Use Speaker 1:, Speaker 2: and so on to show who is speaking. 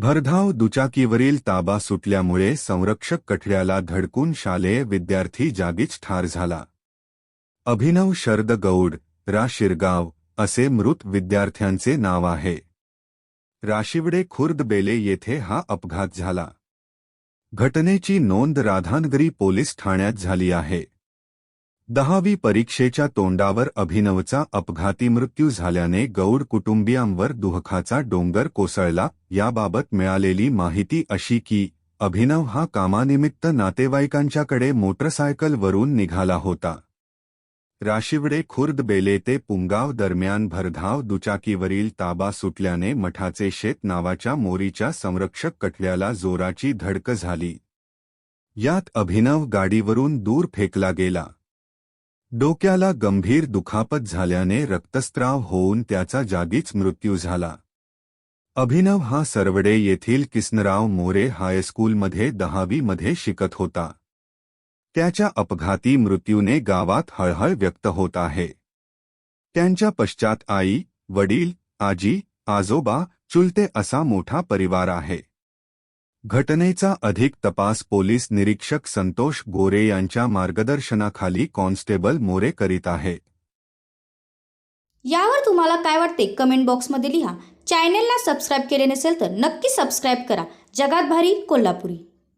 Speaker 1: भरधाव दुचाकीवरील ताबा सुटल्यामुळे संरक्षक कठड्याला धडकून शालेय विद्यार्थी जागीच ठार झाला. अभिनव शरद गौड रा शिरगाव असे मृत विद्यार्थ्यांचे नाव आहे. राशिवडे खुर्द बेले येथे हा अपघात झाला. घटनेची नोंद राधानगरी पोलीस ठाण्यात झाली आहे. दहावी परीक्षेच्या तोंडावर अभिनवचा अपघाती मृत्यू झाल्याने गौड कुटुंबियांवर दुःखाचा डोंगर कोसळला. याबाबत मिळालेली माहिती अशी की अभिनव हा कामानिमित्त नातेवाईकांच्याकडे मोटरसायकलवरून निघाला होता. राशिवडे खुर्द बेले ते पुंगाव दरम्यान भरधाव दुचाकीवरील ताबा सुटल्याने मठाचे शेत नावाच्या मोरीच्या संरक्षक कठल्याला जोराची धडक झाली. यात अभिनव गाडीवरून दूर फेकला गेला. डोक्याला गंभीर दुखापत झाल्याने रक्तस्त्राव होऊन त्याचा जागीच मृत्यू झाला. अभिनव हा सरवडे येथील किसनराव मोरे हायस्कूलमध्ये दहावीमध्ये शिकत होता. त्याच्या अपघाती मृत्यूने गावात हळहळ व्यक्त होत आहे. त्यांच्या पश्चात आई, वडील, आजी, आजोबा, चुलते असा मोठा परिवार आहे. घटनेचा अधिक तपास पोलीस निरीक्षक संतोष गोरे यांच्या मार्गदर्शनाखाली कॉन्स्टेबल मोरे करीत आहे.
Speaker 2: यावर तुम्हाला काय वाटते? कमेंट बॉक्समध्ये लिहा. चॅनेलला सबस्क्राईब केले नसेल तर नक्की सबस्क्राईब करा. जगात भारी कोल्हापुरी.